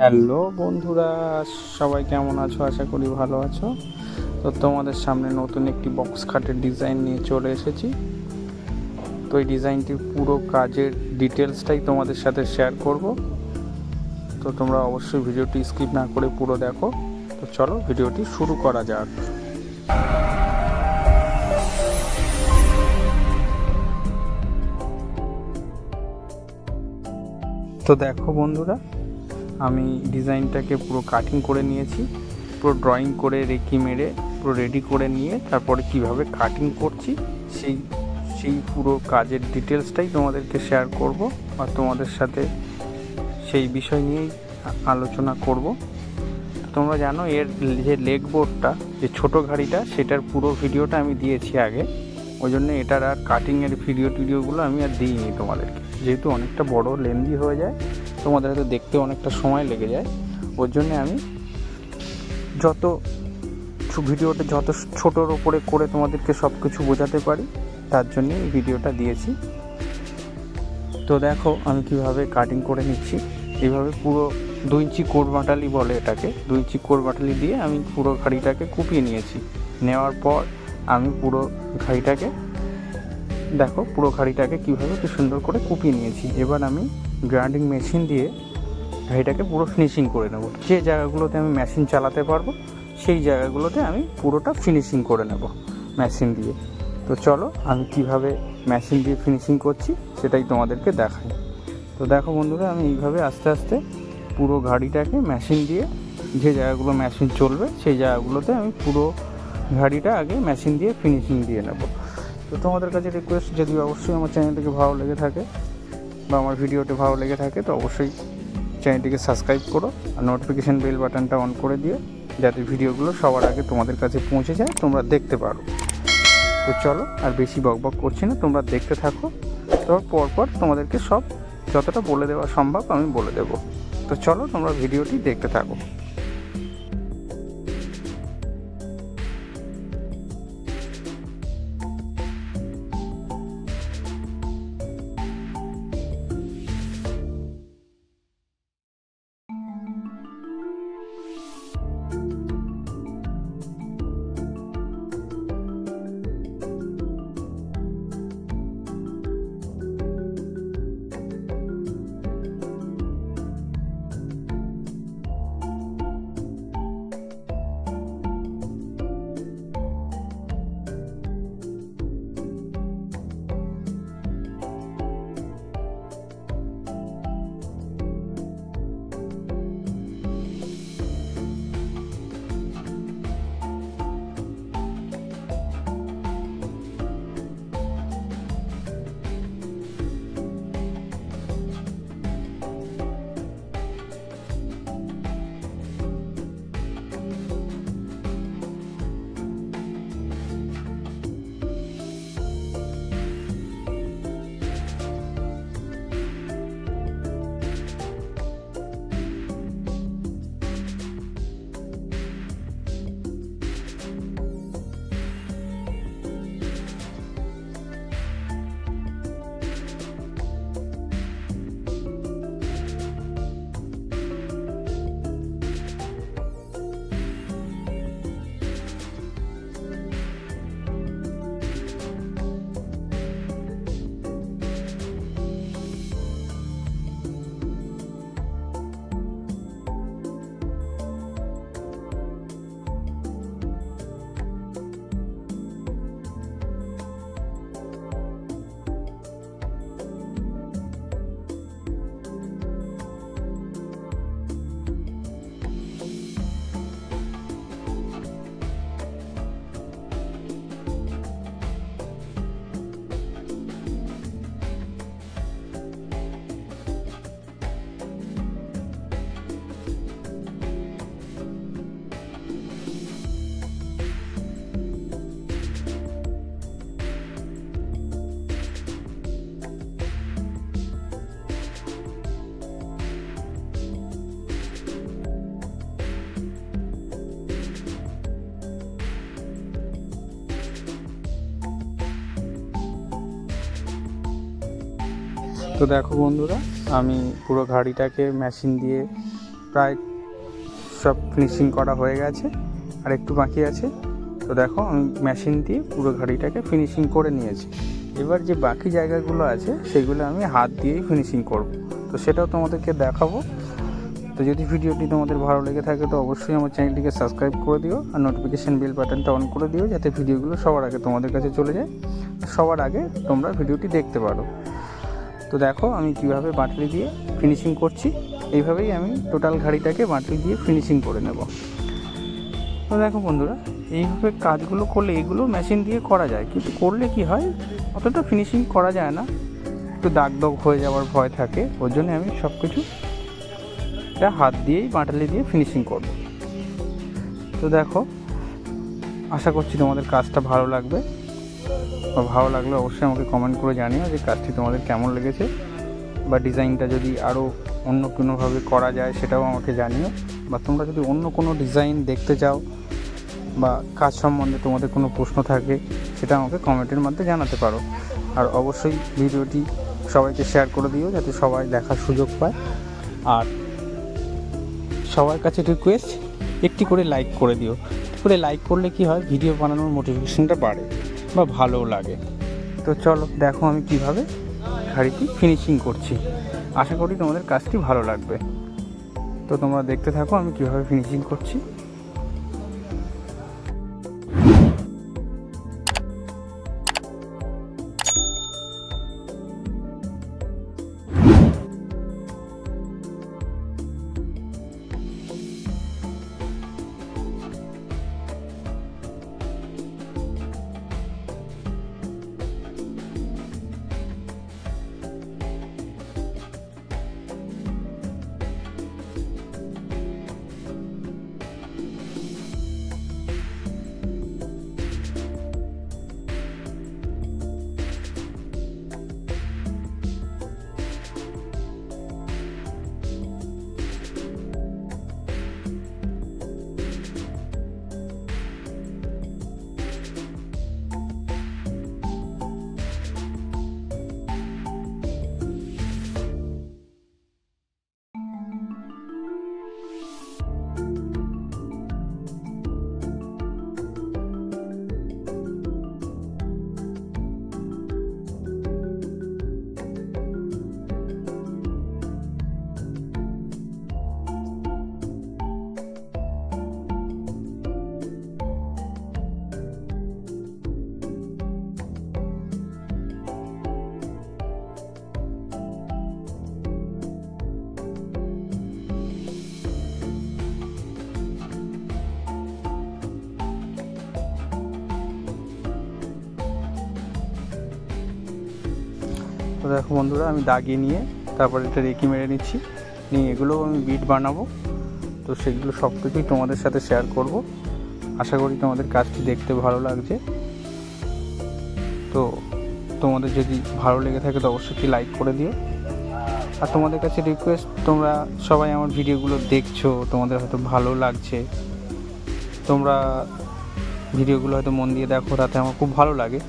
Hello বন্ধুরা, সবাই কেমন আছো? আশা করি ভালো আছো। তো তোমাদের সামনে নতুন একটি বক্স খাটের ডিজাইন নিয়ে চলে এসেছি। তো এই ডিজাইনটির পুরো কাজের ডিটেলসটাই তোমাদের সাথে শেয়ার করব। তো তোমরা অবশ্যই ভিডিওটি স্কিপ না করে পুরো দেখো। তো চলো ভিডিওটি শুরু করা যাক। তো দেখো বন্ধুরা আমি ডিজাইনটাকে পুরো কাটিং করে নিয়েছি, পুরো ড্রয়িং করে রেকি মেরে, পুরো রেডি করে নিয়ে তারপরে কীভাবে কাটিং করছি, সেই সেই পুরো কাজের ডিটেলসটাই তোমাদেরকে শেয়ার করব আর তোমাদের সাথে সেই বিষয় নিয়েই আলোচনা করব। তোমরা জানো এর যে লেগ বোর্ডটা যে ছোট ঘাড়িটা, সেটার পুরো ভিডিওটা আমি দিয়েছি আগে। ওই জন্য এটার আর কাটিংয়ের ভিডিও টিডিওগুলো আমি আর দিইনি তোমাদেরকে। যেহেতু অনেকটা বড় লেন্দি হয়ে যায় তোমাদের হয়তো দেখতে অনেকটা সময় লেগে যায়। ওর জন্য আমি যত ভিডিওটা যত ছোটোর ওপরে করে তোমাদেরকে সব কিছু বোঝাতে পারি, তার জন্য এই ভিডিওটা দিয়েছি। তো দেখো, আমি কীভাবে কাটিং করে নিচ্ছি। এইভাবে পুরো দুই ইঞ্চি কোর বাটালি বলে এটাকে। দুই ইঞ্চি কোর বাটালি দিয়ে আমি পুরো ঘাড়িটাকে কুপিয়ে নিয়েছি। নেওয়ার পর আমি পুরো ঘাড়িটাকে দেখো পুরো ঘাড়িটাকে কীভাবে কি সুন্দর করে কুপিয়ে নিয়েছি। এবার আমি গ্রাইন্ডিং মেশিন দিয়ে ঘাড়িটাকে পুরো ফিনিশিং করে নেব। যে জায়গাগুলোতে আমি মেশিন চালাতে পারব, সেই জায়গাগুলোতে আমি পুরোটা ফিনিশিং করে নেব মেশিন দিয়ে। তো চলো, আমি কীভাবে মেশিন দিয়ে ফিনিশিং করছি, সেটাই তোমাদেরকে দেখাই। তো দেখো বন্ধুরা, আমি এইভাবে আস্তে আস্তে পুরো গাড়িটাকে মেশিন দিয়ে যে জায়গাগুলো মেশিন চলবে, সেই জায়গাগুলোতে আমি পুরো গাড়িটা আগে মেশিন দিয়ে ফিনিশিং দিয়ে নেব। তো তোমাদের কাছে রিকোয়েস্ট যদি অবশ্যই আমার চ্যানেলটিকে ভালো লেগে থাকে বা আমার ভিডিওটি ভালো লেগে থাকে, তো অবশ্যই চ্যানেলটিকে সাবস্ক্রাইব করো আর নোটিফিকেশান বেল বাটনটা অন করে দিও যাতে ভিডিওগুলো সবার আগে তোমাদের কাছে পৌঁছে যায়, তোমরা দেখতে পারো। তো চলো আর বেশি বকবক করছি না, তোমরা দেখতে থাকো। তারপর পরপর তোমাদেরকে সব যতটা বলে দেওয়া সম্ভব আমি বলে দেবো। তো চলো তোমরা ভিডিওটি দেখতে থাকো। তো দেখো বন্ধুরা, আমি পুরো গাড়িটাকে মেশিন দিয়ে প্রায় সব ফিনিশিং করা হয়ে গেছে, আর একটু বাকি আছে। তো দেখো, আমি মেশিন দিয়ে পুরো গাড়িটাকে ফিনিশিং করে নিয়েছি। এবার যে বাকি জায়গাগুলো আছে, সেগুলো আমি হাত দিয়েই ফিনিশিং করব। তো সেটাও তোমাদেরকে দেখাবো। তো যদি ভিডিওটি তোমাদের ভালো লেগে থাকে, তো অবশ্যই আমার চ্যানেলটিকে সাবস্ক্রাইব করে দিও, আর নোটিফিকেশান বেল বাটনটা অন করে দিও, যাতে ভিডিওগুলো সবার আগে তোমাদের কাছে চলে যায়। সবার আগে তোমরা ভিডিওটি দেখতে পারো। তো দেখো আমি কীভাবে বাটলি দিয়ে ফিনিশিং করছি। এইভাবেই আমি টোটাল ঘাড়িটাকে বাটলি দিয়ে ফিনিশিং করে নেব। তো দেখো বন্ধুরা, এইভাবে কাজগুলো করলে এগুলো মেশিন দিয়ে করা যায়, কিন্তু করলে কি হয়? অতটা ফিনিশিং করা যায় না। একটু দাগ দাগ হয়ে যাওয়ার ভয় থাকে, ওর জন্য আমি সব কিছু এটা হাত দিয়েই বাটালি দিয়ে ফিনিশিং করব। তো দেখো, আশা করছি তোমাদের কাজটা ভালো লাগবে। বা ভালো লাগলে, অবশ্যই আমাকে কমেন্ট করে জানিও যে কাজটি তোমাদের কেমন লেগেছে বা ডিজাইনটা যদি আরও অন্য কোনোভাবে করা যায় সেটাও আমাকে জানিও। বা তোমরা যদি অন্য কোনো ডিজাইন দেখতে চাও বা কাজ সম্বন্ধে তোমাদের কোনো প্রশ্ন থাকে, সেটা আমাকে কমেন্টের মধ্যে জানাতে পারো। আর অবশ্যই ভিডিওটি সবাইকে শেয়ার করে দিও, যাতে সবাই দেখার সুযোগ পায়। আর সবার কাছে রিকোয়েস্ট একটি করে লাইক করে দিও। একটি করে লাইক করলে কি হয় ভিডিও বানানোর মোটিভেশনটা বাড়ে। বা ভালোও লাগে। তো চলো দেখো আমি কীভাবে শাড়িটি ফিনিশিং করছি। আশা করি তোমাদের কাজটি ভালো লাগবে। তো তোমরা দেখতে থাকো আমি কীভাবে ফিনিশিং করছি। তো দেখো বন্ধুরা, আমি দাগিয়ে নিয়ে তারপরে এটা রেকি মেরে নিচ্ছি। নিয়ে এগুলোও আমি বিট বানাবো। তো সেগুলো সব কিছুই তোমাদের সাথে শেয়ার করব। আশা করি তোমাদের কাজটি দেখতে ভালো লাগছে। তো তোমাদের যদি ভালো লেগে থাকে তো অবশ্যই লাইক করে দিও। আর তোমাদের কাছে রিকোয়েস্ট তোমরা সবাই আমার ভিডিওগুলো দেখছ, তোমাদের হয়তো ভালো লাগছে। তোমরা ভিডিওগুলো হয়তো মন দিয়ে দেখো, তাতে আমার খুব ভালো লাগে।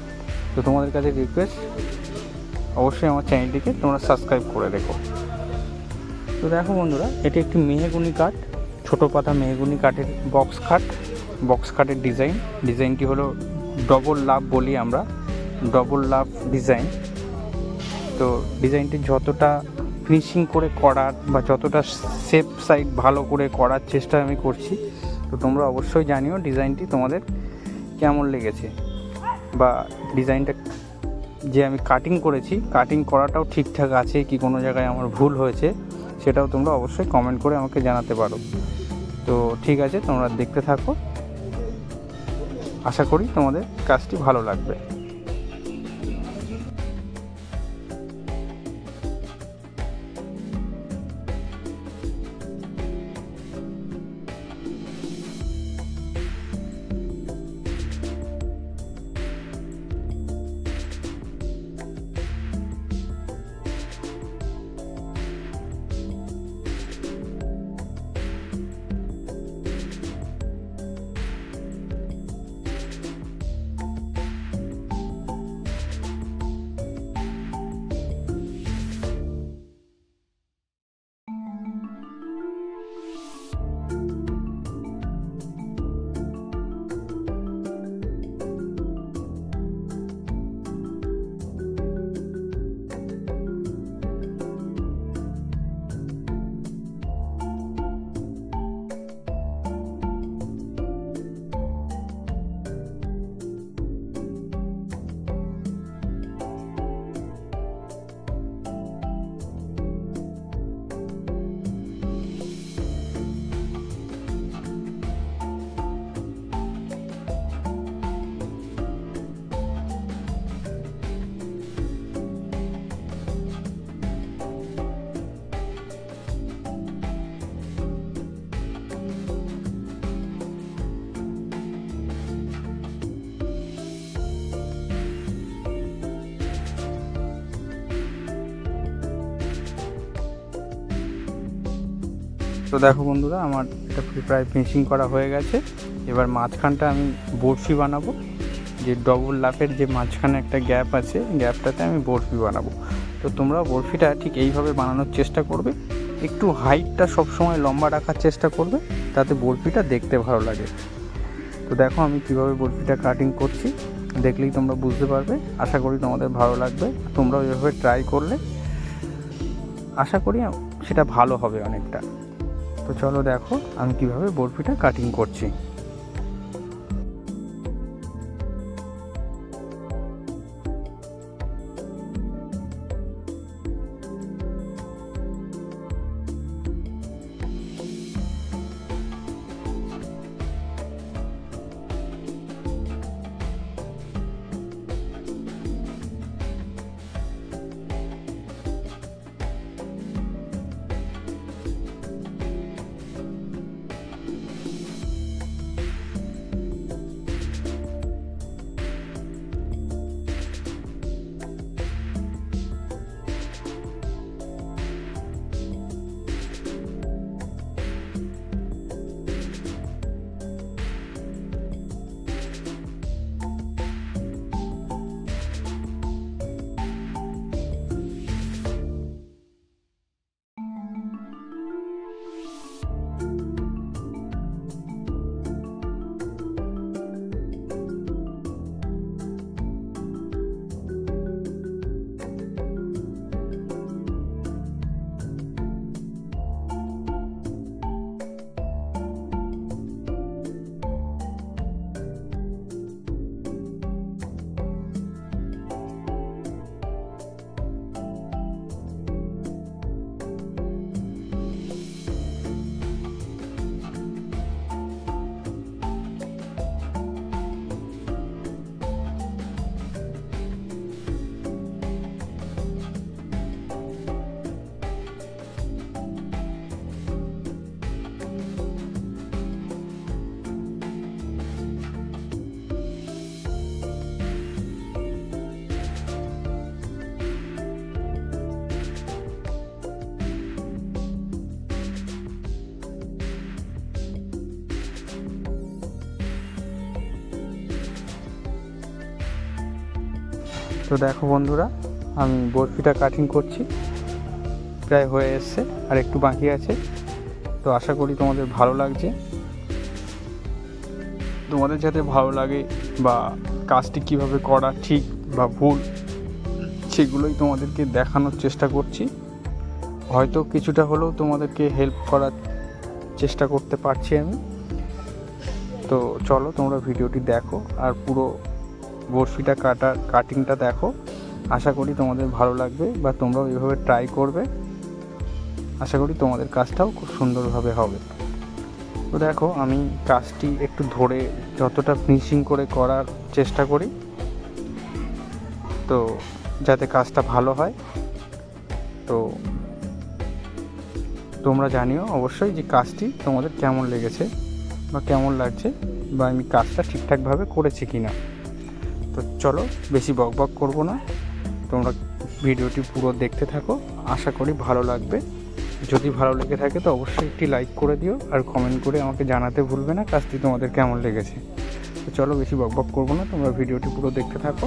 তো তোমাদের কাছে রিকোয়েস্ট অবশ্যই আমার চ্যানেলটিকে তোমরা সাবস্ক্রাইব করে রেখো। তো দেখো বন্ধুরা, এটি একটি মেহেগুনি কাঠ, ছোটো পাতা মেহেগুনি কাঠের বক্স খাট বক্স খাটের ডিজাইন ডিজাইনটি হলো ডবল লাভ বলি আমরা ডবল লাভ ডিজাইন তো ডিজাইনটি যতটা ফিনিশিং করে করার বা যতটা সেফ সাইড ভালো করে করার চেষ্টা আমি করছি, তো তোমরা অবশ্যই জানিও ডিজাইনটি তোমাদের কেমন লেগেছে বা ডিজাইনটা যে আমি কাটিং করেছি কাটিং করাটাও ঠিকঠাক আছে কি কোনো জায়গায় আমার ভুল হয়েছে, সেটাও তোমরা অবশ্যই কমেন্ট করে আমাকে জানাতে পারো। তো ঠিক আছে, তোমরা দেখতে থাকো। আশা করি তোমাদের কাজটি ভালো লাগবে। দেখো বন্ধুরা, আমার এটা প্রায় ফিনিশিং করা হয়ে গেছে। এবার মাঝখানটা আমি বরফি বানাবো। যে ডবল লাফের যে মাঝখানে একটা গ্যাপ আছে গ্যাপটাতে আমি বরফি বানাবো। তো তোমরা বরফিটা ঠিক এইভাবে বানানোর চেষ্টা করবে। একটু হাইটটা সবসময় লম্বা রাখার চেষ্টা করবে, তাতে বরফিটা দেখতে ভালো লাগে। তো দেখো আমি কীভাবে বরফিটা কাটিং করছি, দেখলেই তোমরা বুঝতে পারবে। আশা করি তোমাদের ভালো লাগবে। তোমরা ওইভাবে ট্রাই করলে, আশা করি সেটা ভালো হবে অনেকটা। তো চলো দেখো আমি কীভাবে বরফিটা কাটিং করছি। তো দেখো বন্ধুরা, আমি বরফিটা কাটিং করছি। প্রায় হয়ে এসছে, আর একটু বাকি আছে। তো আশা করি তোমাদের ভালো লাগছে। তোমাদের যাতে ভালো লাগে বা কাজটি কীভাবে করা ঠিক বা ভুল, সেগুলোই তোমাদেরকে দেখানোর চেষ্টা করছি। হয়তো কিছুটা হলেও তোমাদেরকে হেল্প করার চেষ্টা করতে পারছি আমি। তো চলো তোমরা ভিডিওটি দেখো, আর পুরো বরফিটা কাটা কাটিংটা দেখো। আশা করি তোমাদের ভালো লাগবে বা তোমরাও এইভাবে ট্রাই করবে। আশা করি তোমাদের কাজটাও খুব সুন্দরভাবে হবে। তো দেখো, আমি কাজটি একটু ধরে যতটা ফিনিশিং করে করার চেষ্টা করি। তো যাতে কাজটা ভালো হয়। তো তোমরা জানিও অবশ্যই যে কাজটি তোমাদের কেমন লেগেছে বা কেমন লাগছে বা আমি কাজটা ঠিকঠাকভাবে করেছি কি না তো চলো, বেশি বক বক করব না। তোমরা ভিডিওটি পুরো দেখতে থাকো। আশা করি ভালো লাগবে। যদি ভালো লেগে থাকে তো অবশ্যই একটি লাইক করে দিও আর কমেন্ট করে আমাকে জানাতে ভুলবে না কাজটি তোমাদের কেমন লেগেছে। তো চলো, বেশি বক বক করব না। তোমরা ভিডিওটি পুরো দেখতে থাকো।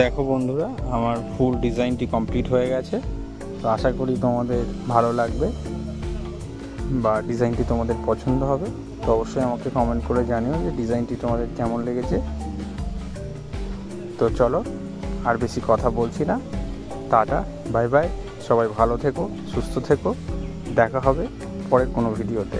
দেখো বন্ধুরা, আমার ফুল ডিজাইনটি কমপ্লিট হয়ে গেছে। তো আশা করি তোমাদের ভালো লাগবে বা ডিজাইনটি তোমাদের পছন্দ হবে। তো অবশ্যই আমাকে কমেন্ট করে জানিও যে ডিজাইনটি তোমাদের কেমন লেগেছে। তো চলো, আর বেশি কথা বলছি না। টাটা বাই বাই সবাই ভালো থেকো, সুস্থ থেকো। দেখা হবে পরের কোনো ভিডিওতে